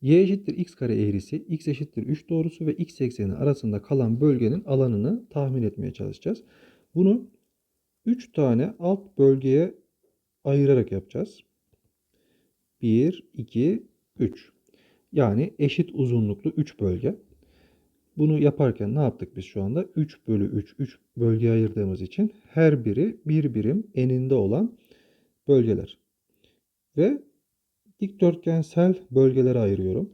y eşittir x kare eğrisi, x eşittir 3 doğrusu ve x ekseni arasında kalan bölgenin alanını tahmin etmeye çalışacağız. Bunu 3 tane alt bölgeye ayırarak yapacağız. 1, 2, 3. Yani eşit uzunluklu 3 bölge. Bunu yaparken ne yaptık biz şu anda? 3 bölü 3, 3 bölgeye ayırdığımız için her biri bir birim eninde olan bölgeler. Ve dikdörtgensel bölgelere ayırıyorum.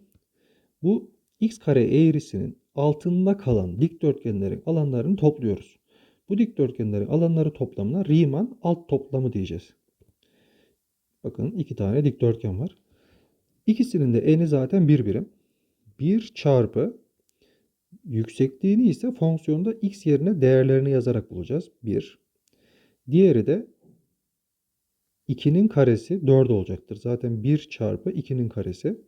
Bu x kare eğrisinin altında kalan dikdörtgenlerin alanlarını topluyoruz. Bu dikdörtgenlerin alanları toplamına Riemann alt toplamı diyeceğiz. Bakın iki tane dikdörtgen var. İkisinin de eni zaten bir birim. 1 çarpı yüksekliğini ise fonksiyonda x yerine değerlerini yazarak bulacağız. 1. Diğeri de 2'nin karesi 4 olacaktır. Zaten 1 çarpı 2'nin karesi.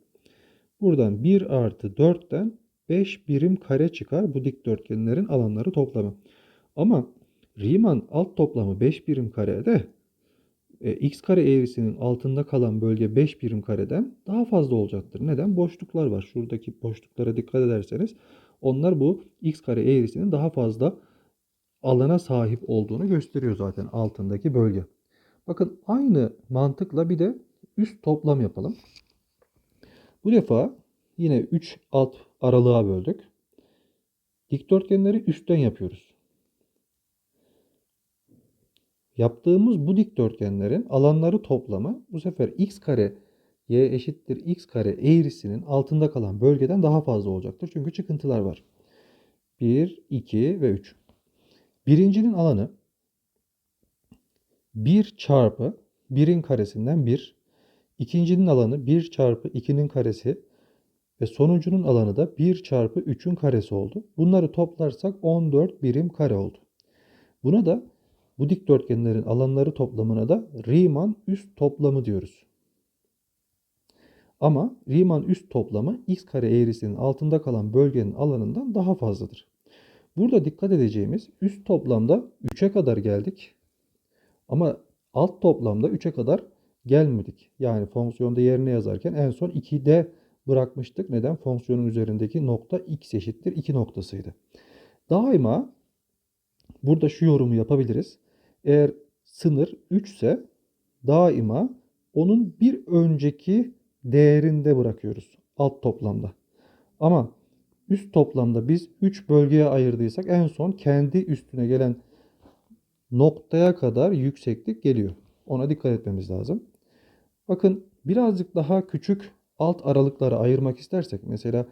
Buradan 1 artı 4'ten 5 birim kare çıkar bu dikdörtgenlerin alanları toplamı. Ama Riemann alt toplamı 5 birim karede e, x kare eğrisinin altında kalan bölge 5 birim kareden daha fazla olacaktır. Neden? Boşluklar var. Şuradaki boşluklara dikkat ederseniz onlar bu x kare eğrisinin daha fazla alana sahip olduğunu gösteriyor zaten altındaki bölge. Bakın aynı mantıkla bir de üst toplam yapalım. Bu defa yine 3 alt aralığa böldük. Dikdörtgenleri üstten yapıyoruz. Yaptığımız bu dikdörtgenlerin alanları toplamı bu sefer x kare y eşittir x kare eğrisinin altında kalan bölgeden daha fazla olacaktır. Çünkü çıkıntılar var. 1, 2 ve 3. Birincinin alanı 1 çarpı 1'in karesinden 1. İkincinin alanı 1 çarpı 2'nin karesi ve sonuncunun alanı da 1 çarpı 3'ün karesi oldu. Bunları toplarsak 14 birim kare oldu. Buna da bu dikdörtgenlerin alanları toplamına da Riemann üst toplamı diyoruz. Ama Riemann üst toplamı x kare eğrisinin altında kalan bölgenin alanından daha fazladır. Burada dikkat edeceğimiz üst toplamda 3'e kadar geldik. Ama alt toplamda 3'e kadar gelmedik. Yani fonksiyonda yerine yazarken en son 2'de bırakmıştık. Neden? Fonksiyonun üzerindeki nokta x eşittir 2 noktasıydı. Daima burada şu yorumu yapabiliriz. Eğer sınır 3 ise daima onun bir önceki değerinde bırakıyoruz alt toplamda. Ama üst toplamda biz 3 bölgeye ayırdıysak en son kendi üstüne gelen noktaya kadar yükseklik geliyor. Ona dikkat etmemiz lazım. Bakın birazcık daha küçük alt aralıklara ayırmak istersek mesela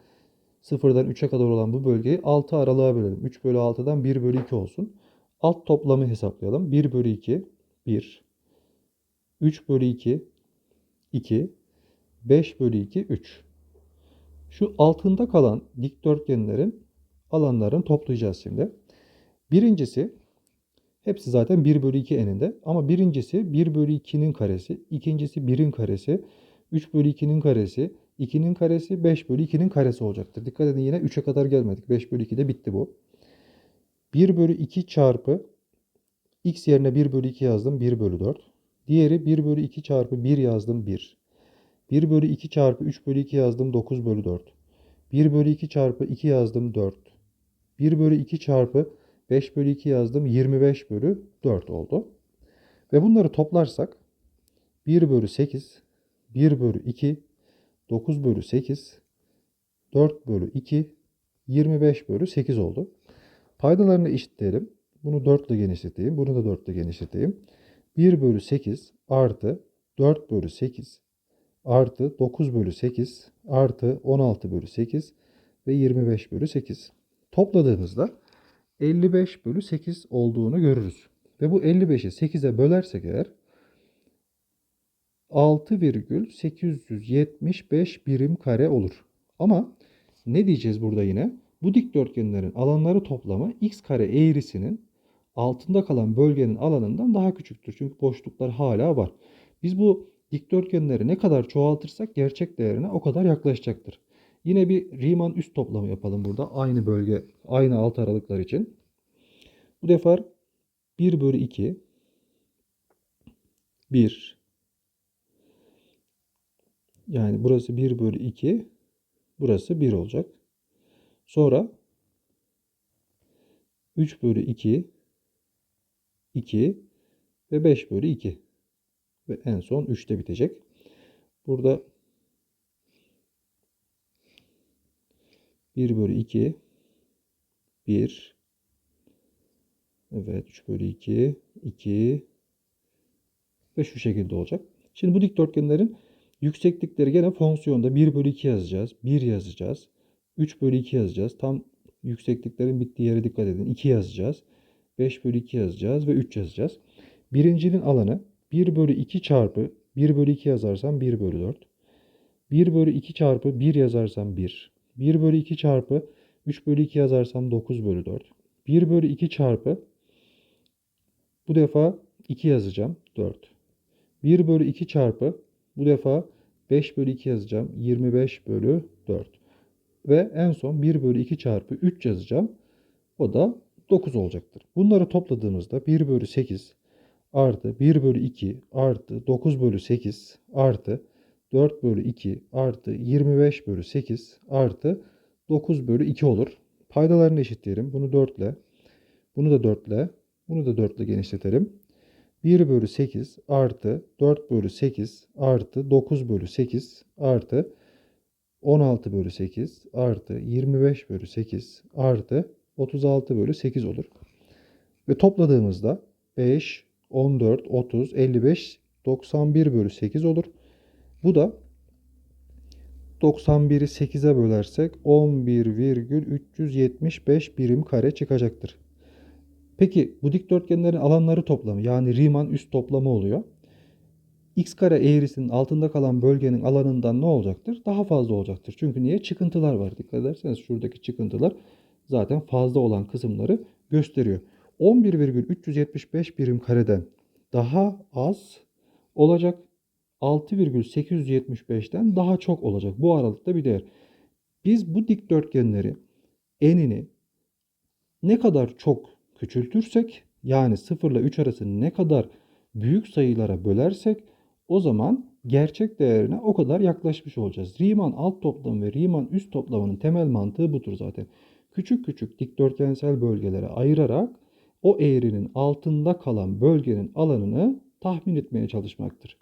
0'dan 3'e kadar olan bu bölgeyi 6 aralığa bölelim. 3 bölü 6'dan 1 bölü 2 olsun. Alt toplamı hesaplayalım. 1 bölü 2 1 3 bölü 2 2 5 bölü 2 3 Şu altında kalan dikdörtgenlerin alanlarını toplayacağız şimdi. Birincisi hepsi zaten 1 bölü 2 eninde ama birincisi 1 bölü 2'nin karesi, ikincisi 1'in karesi, 3 bölü 2'nin karesi, 2'nin karesi 5 bölü 2'nin karesi olacaktır. Dikkat edin yine 3'e kadar gelmedik. 5 bölü 2'de bitti bu. 1 bölü 2 çarpı x yerine 1 bölü 2 yazdım 1 bölü 4. Diğeri 1 bölü 2 çarpı 1 yazdım 1. 1 bölü 2 çarpı 3 bölü 2 yazdım 9 bölü 4. 1 bölü 2 çarpı 2 yazdım 4. 1 bölü 2 çarpı 5 bölü 2 yazdım 25 bölü 4 oldu. Ve bunları toplarsak 1 bölü 8, 1 bölü 2, 9 bölü 8, 4 bölü 2, 25 bölü 8 oldu. Paydalarını eşitleyelim. Bunu 4 ile genişleteyim. Bunu da 4 ile genişleteyim. 1 bölü 8 artı 4 bölü 8 artı 9 bölü 8 artı 16 bölü 8 ve 25 bölü 8. Topladığımızda 55 bölü 8 olduğunu görürüz. Ve bu 55'i 8'e bölersek eğer 6,875 birim kare olur. Ama ne diyeceğiz burada yine? Bu dikdörtgenlerin alanları toplamı x kare eğrisinin altında kalan bölgenin alanından daha küçüktür. Çünkü boşluklar hala var. Biz bu dikdörtgenleri ne kadar çoğaltırsak gerçek değerine o kadar yaklaşacaktır. Yine bir Riemann üst toplamı yapalım burada. Aynı bölge, aynı alt aralıklar için. Bu defa 1 bölü 2 1 yani burası 1 bölü 2 Burası 1 olacak. Sonra 3 bölü 2 2 ve 5 bölü 2 ve en son 3'te bitecek. Burada 1 bölü 2 1 Evet 3 bölü 2 2 ve şu şekilde olacak. Şimdi bu dikdörtgenlerin yükseklikleri gene fonksiyonda 1 bölü 2 yazacağız. 1 yazacağız. 3 bölü 2 yazacağız. Tam yüksekliklerin bittiği yere dikkat edin. 2 yazacağız. 5 bölü 2 yazacağız ve 3 yazacağız. Birincinin alanı 1 bölü 2 çarpı 1 bölü 2 yazarsam 1 bölü 4. 1 bölü 2 çarpı 1 yazarsam 1. 1 bölü 2 çarpı 3 bölü 2 yazarsam 9 bölü 4. 1 bölü 2 çarpı bu defa 2 yazacağım 4. 1 bölü 2 çarpı bu defa 5 bölü 2 yazacağım 25 bölü 4. Ve en son 1 bölü 2 çarpı 3 yazacağım. O da 9 olacaktır. Bunları topladığımızda 1 bölü 8 artı 1 bölü 2 artı 9 bölü 8 artı 4 bölü 2 artı 25 bölü 8 artı 9 bölü 2 olur. Paydalarını eşitleyelim. Bunu 4 ile, bunu da 4 ile, bunu da 4 ile genişletelim. 1 bölü 8 artı 4 bölü 8 artı 9 bölü 8 artı 16 bölü 8 artı 25 bölü 8 artı 36 bölü 8 olur. Ve topladığımızda 5, 14, 30, 55, 91 bölü 8 olur. Bu da 91'i 8'e bölersek 11,375 birim kare çıkacaktır. Peki bu dikdörtgenlerin alanları toplamı yani Riemann üst toplamı oluyor. X kare eğrisinin altında kalan bölgenin alanından ne olacaktır? Daha fazla olacaktır. Çünkü niye? Çıkıntılar var. Dikkat ederseniz şuradaki çıkıntılar zaten fazla olan kısımları gösteriyor. 11,375 birim kareden daha az olacak. 6,875'ten daha çok olacak. Bu aralıkta bir değer. Biz bu dikdörtgenleri enini ne kadar çok küçültürsek yani 0 ile 3 arası ne kadar büyük sayılara bölersek o zaman gerçek değerine o kadar yaklaşmış olacağız. Riemann alt toplamı ve Riemann üst toplamının temel mantığı budur zaten. Küçük küçük dikdörtgensel bölgelere ayırarak o eğrinin altında kalan bölgenin alanını tahmin etmeye çalışmaktır.